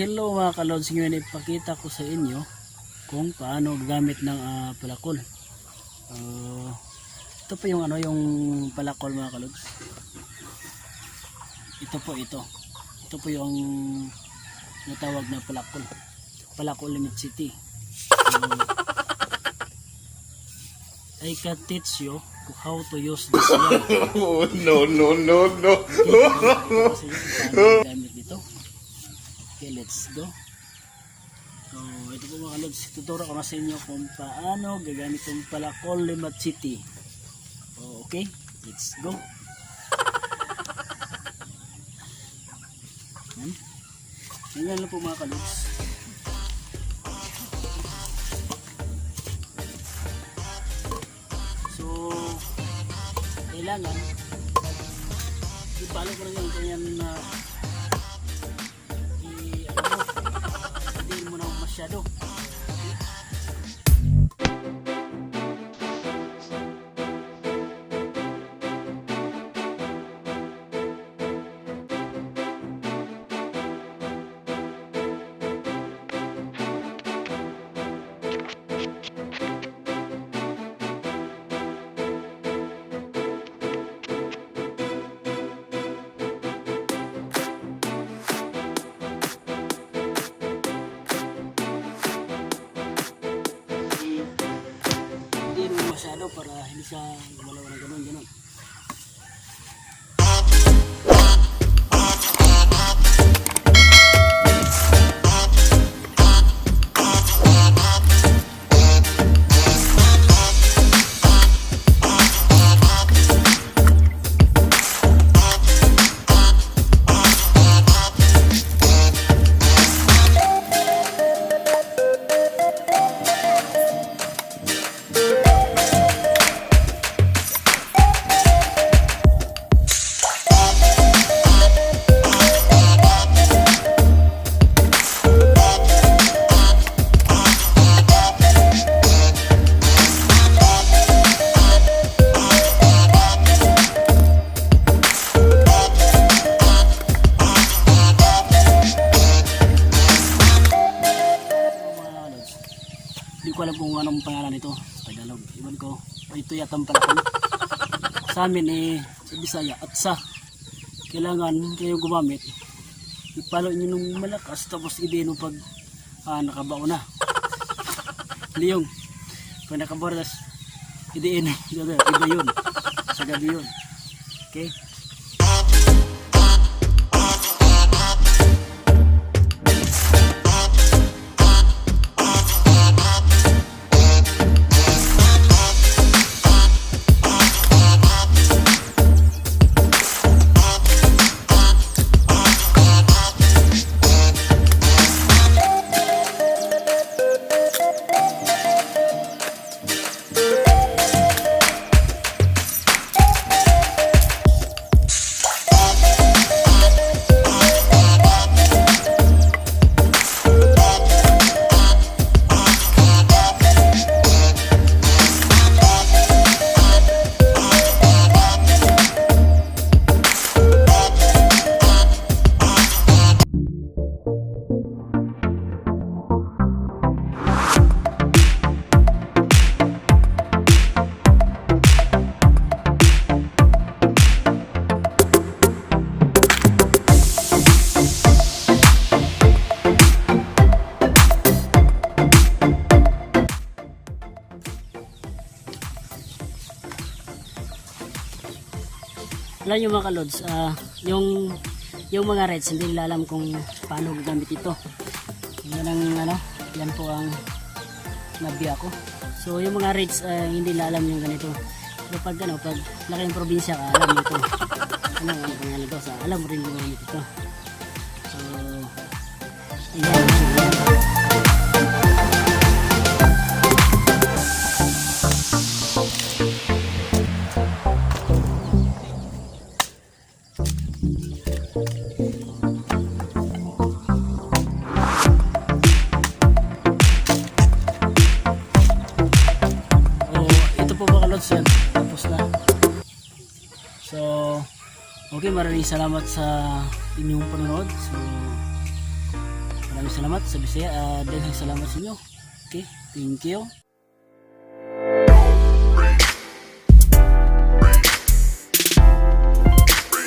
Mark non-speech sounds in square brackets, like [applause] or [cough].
Hello mga kalods, ngayon ipakita ko sa inyo kung paano gamit ng ah, palakol. Ah, ito po yung ano yung palakol mga kalods. Ito po ito. Ito po yung natawag na palakol. Palakol Limit City. So, I can teach you how to use this one. [laughs] Oh, no, no, no, no. Kasi yung paano gamit dito. Okay, let's go. So, ito po mga lods, tuturo ko na sa inyo kung paano gagamit yung palakol Limat City. So, okay, let's go. Yan. Yan lang po mga kalods. So, kailangan ipalo ko lang yung ganyan na masyado siya kung anong pangalan nito Tagalog. Iwan ko. Ito yata ang palakol. Sa amin eh, sa Bisaya at sa kailangan kayo gumamit. Ipalo nyo nung malakas tapos ideno pag ah, nakabao na. Yung pag nakabao na, idiin. [laughs] Iba yun. Sa gabi yun. Okay? Alam nyo mga kalods, ah, yung yung mga reds hindi nila alam kung paano gagamit ito. Yan ang ano, yan po ang nabiya ko. So yung mga reds ah, hindi nila alam yung ganito. Pero pag ano, pag laki ng probinsya ka, alam mo ito. Ano ang pangalan ito? Sa, alam mo rin gumamit ito. So, ayan. Mga kalods yan. Tapos na. So, okay, maraming salamat sa inyong panonood. So, Maraming salamat sa Bisaya. Uh, salamat sa inyo. Okay, thank you.